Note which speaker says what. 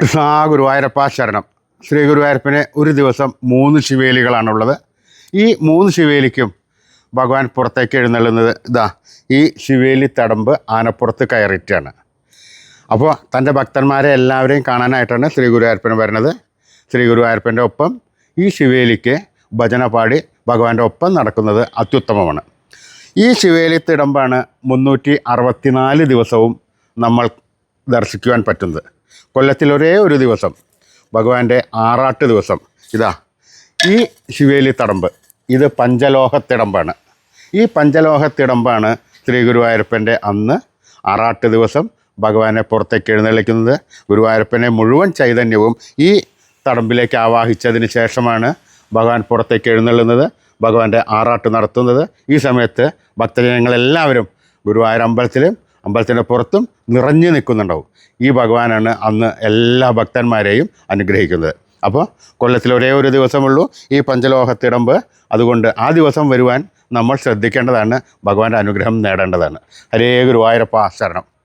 Speaker 1: കൃഷ്ണ ഗുരുവായൂരപ്പ ശരണം. ശ്രീ ഗുരുവായൂരപ്പന് ഒരു ദിവസം മൂന്ന് ശിവേലികളാണുള്ളത്. ഈ മൂന്ന് ശിവേലിക്കും ഭഗവാൻ പുറത്തേക്ക് എഴുന്നള്ളുന്നത് ഇതാ ഈ ശിവേലി തടമ്പ് ആനപ്പുറത്ത് കയറിയിട്ടാണ്. അപ്പോൾ തന്റെ ഭക്തന്മാരെ എല്ലാവരെയും കാണാനായിട്ടാണ് ശ്രീ ഗുരുവായൂരപ്പൻ വരുന്നത്. ശ്രീ ഗുരുവായൂരപ്പന്റെ ഒപ്പം ഈ ശിവേലിക്ക് ഭജന പാടി ഭഗവാന്റെ ഒപ്പം നടക്കുന്നത് അത്യുത്തമമാണ്. ഈ ശിവേലി തിടമ്പാണ് മുന്നൂറ്റി അറുപത്തിനാല് ദിവസവും നമ്മൾ ദർശിക്കുവാൻ പറ്റുന്നത്. കൊല്ലത്തിൽ ഒരേ ഒരു ദിവസം ഭഗവാന്റെ ആറാട്ട് ദിവസം. ഇതാ ഈ ശിവേലി തടമ്പ് ഇത് പഞ്ചലോഹത്തിടമ്പാണ്. ഈ പഞ്ചലോഹത്തിടമ്പാണ് ശ്രീ ഗുരുവായൂരപ്പന്റെ അന്ന് ആറാട്ട് ദിവസം ഭഗവാനെ പുറത്തേക്ക് എഴുന്നള്ളിക്കുന്നത്. ഗുരുവായൂരപ്പനെ മുഴുവൻ ചൈതന്യവും ഈ തടമ്പിലേക്ക് ആവാഹിച്ചതിന് ശേഷമാണ് ഭഗവാൻ പുറത്തേക്ക് എഴുന്നള്ളുന്നത് ഭഗവാന്റെ ആറാട്ട് നടത്തുന്നത്. ഈ സമയത്ത് ഭക്തജനങ്ങളെല്ലാവരും ഗുരുവായൂർ അമ്പലത്തിലും അമ്പലത്തിന്റെ പുറത്തും നിറഞ്ഞു നിൽക്കുന്നുണ്ടാവും. ഈ ഭഗവാനാണ് അന്ന് എല്ലാ ഭക്തന്മാരെയും അനുഗ്രഹിക്കുന്നത്. അപ്പോൾ കൊല്ലത്തിൽ ഒരേ ഒരു ദിവസമുള്ളൂ ഈ പഞ്ചലോഹത്തിടമ്പ് അതുകൊണ്ട് ആ ദിവസം വരുവാൻ നമ്മൾ ശ്രദ്ധിക്കേണ്ടതാണ് ഭഗവാന്റെ അനുഗ്രഹം നേടേണ്ടതാണ്. ഹരേ ഗുരുവായൂരപ്പ ശരണം